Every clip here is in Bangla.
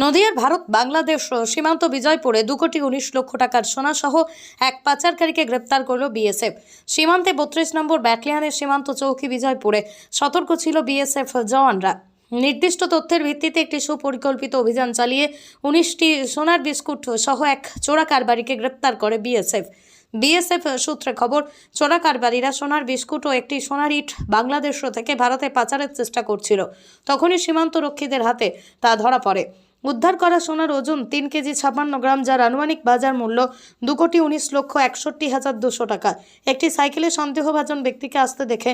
নদিয়ার ভারত বাংলাদেশ সীমান্ত বিজয়পুরে দু কোটি উনিশ লক্ষ টাকার সোনা সহ এক পাচারকারীকে গ্রেপ্তার করল বিএসএফ। সীমান্তে বত্রিশ নম্বর ব্যাটালিয়নের সীমান্ত চৌকি বিজয়পুরে সতর্ক ছিল বিএসএফ জওয়ানরা। নির্দিষ্ট তথ্যের ভিত্তিতে একটি সুপরিকল্পিত অভিযান চালিয়ে উনিশটি সোনার বিস্কুট সহ এক চোরা কারবারিকে গ্রেপ্তার করে বিএসএফ। বিএসএফ সূত্রে খবর, চোরা কারবারিরা সোনার বিস্কুট ও একটি সোনার ইট বাংলাদেশ থেকে ভারতে পাচারের চেষ্টা করছিল। তখনই সীমান্ত রক্ষীদের হাতে তা ধরা পড়ে। উদ্ধার করা সোনার ওজন তিন কেজি ছাপান্ন গ্রাম, যার আনুমানিক বাজার মূল্য দু কোটি উনিশ লক্ষ একষট্টি হাজার দুশো টাকা। একটি সাইকেলে সন্দেহভাজন ব্যক্তিকে আসতে দেখে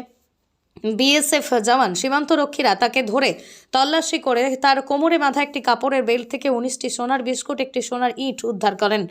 বিএসএফ জওয়ান সীমান্তরক্ষীরা তাকে ধরে তল্লাশি করে তার কোমরে বাঁধা একটি কাপড়ের বেল্ট থেকে উনিশটি সোনার বিস্কুট, একটি সোনার ইট উদ্ধার করেন।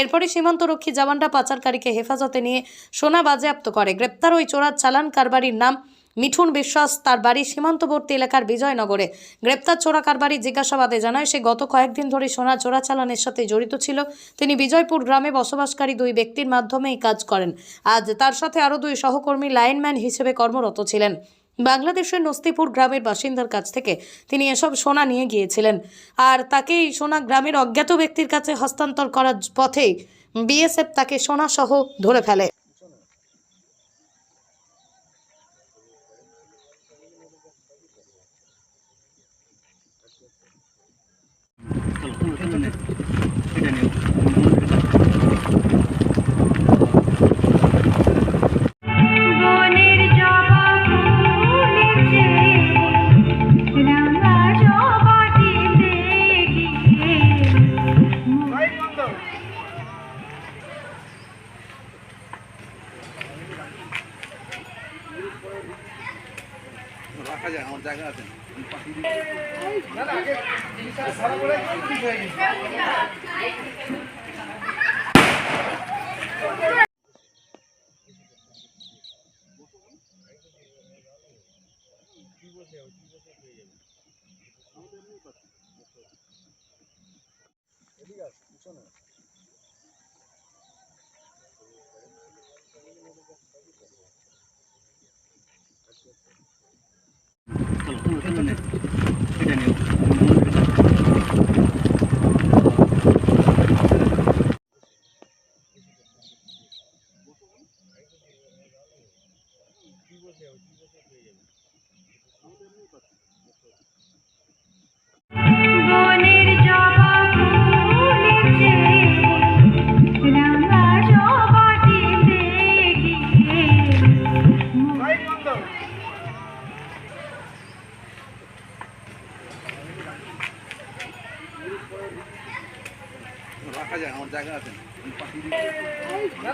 এরপরে সীমান্তরক্ষী জওয়ানরা পাচারকারীকে হেফাজতে নিয়ে সোনা বাজেয়াপ্ত করে। গ্রেপ্তার ওই চোরার চালান কারবারির নাম মিঠুন বিশ্বাস তার বাড়ি সীমান্তবর্তী এলাকার বিজয়নগরে। গ্রেপ্তার চোরা কারবারি জিজ্ঞাসাবাদে জানায়, সে গত কয়েকদিন ধরে সোনা চোরা চালানের সাথে জড়িত ছিল। তিনি বিজয়পুর গ্রামে বসবাসকারী দুই ব্যক্তির মাধ্যমে এই কাজ করেন। আজ তার সাথে আরও দুই সহকর্মী লাইনম্যান হিসেবে কর্মরত ছিলেন। বাংলাদেশের নস্তিপুর গ্রামের বাসিন্দার কাছ থেকে তিনি এসব সোনা নিয়ে গিয়েছিলেন। আর তাকে এই সোনা গ্রামের অজ্ঞাত ব্যক্তির কাছে হস্তান্তর করার পথেই বিএসএফ তাকে সোনাসহ ধরে ফেলে। বনের জবা ফুলেছে রাঙা জবাটিতে গিয়ে রাখা যায় আমার জায়গা আছে রাখা যায় আমার জায়গা আছে। না